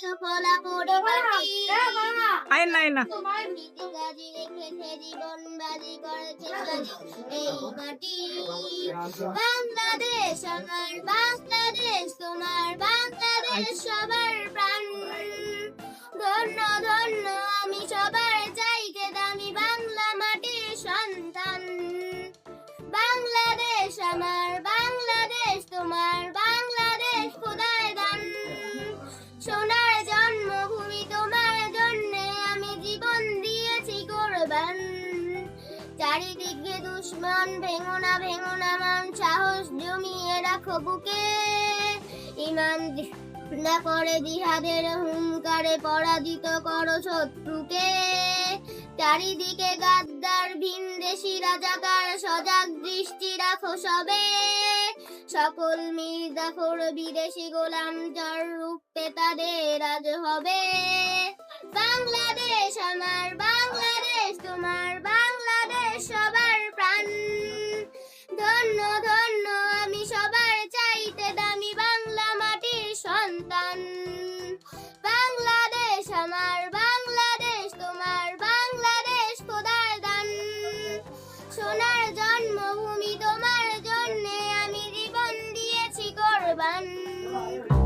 সুফলা পরিপাটি আয় না না। তোমার নীতি কাজে রেখেছে জীবন বাজি করেছে এই মাটি। বাংলাদেশ আমার বাংলাদেশ তোমার বাংলাদেশ সবার কোরবান চারিদিকে দুশ্মন, ভেঙো না ভেঙো না, মান সাহস জমিয়ে রাখো বুকে। ইমান না করে, জিহাদের হুঙ্কারে পরাজিত করো শত্রুকে। চারিদিকে গাদ্দার ভিনদেশি রাজাকার, সজাগ দৃষ্টি রাখো সবে। সকল মির্জাফর বিদেশি গোলাম চর রূপে তাদের আজ হবে। bye.